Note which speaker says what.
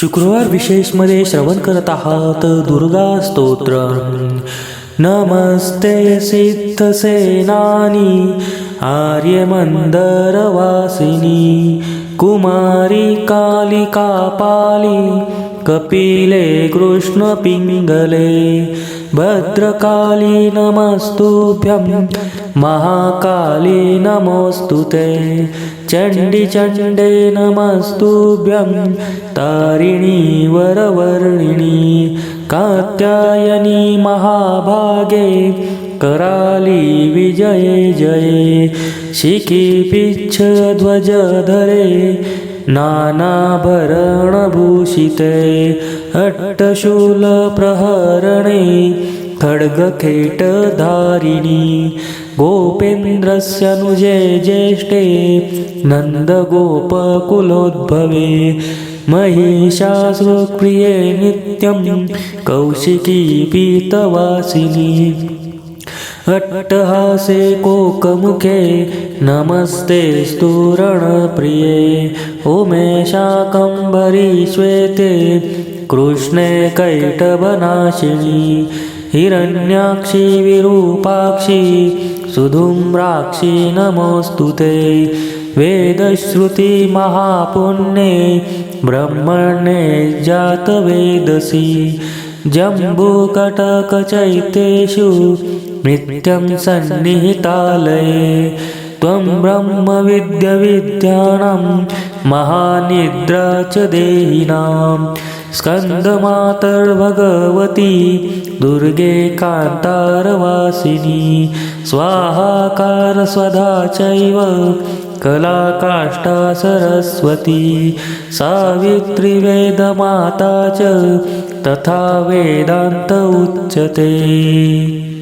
Speaker 1: शुक्रवार विशेषमध्ये श्रवण करत आहात. दुर्गा स्तोत्र नमस्ते सिद्धसेनानी आर्यमन्दरवासिनी कुमारी कालिका पाली कपिले कृष्णपिङ्गले भद्रकाली नमस्तुभ्यं। महाकाली नमोऽस्तु ते। चण्डिचण्डे नमस्तुभ्यं। तारिणी वरवर्णिनी कात्यायनी महाभागे। कराली विजये जये। शिखिपिच्छध्वजधरे नानाभरणभूषिते अट्टशूलप्रहरणे खड्गखेटधारिणी गोपेन्द्रस्य नुजे ज्येष्ठे नन्दगोपकुलोद्भवे महिषासुप्रिये नित्यं कौशिकी पीतवासिनी। अट्टहासे कोकमुखे नमस्ते स्तूरणप्रिये। उमे शाकम्भरी श्वेते कृष्णे कैटभनाशिनी हिरण्याक्षी विरूपाक्षी सुधूम्राक्षी नमोऽस्तु ते। वेदश्रुतिमहापुण्ये ब्रह्मणे जातवेदसि। जम्बूकटकचैतेषु नित्यं सन्निहितालये त्वं ब्रह्मविद्यविद्यानां महानिद्रा च देहिनां स्कन्दमातर्भगवती दुर्गे कान्तारवासिनी स्वाहाकारस्वधा चैव कलाकाष्ठा सरस्वती सावित्रिवेदमाता च तथा वेदान्त उच्यते।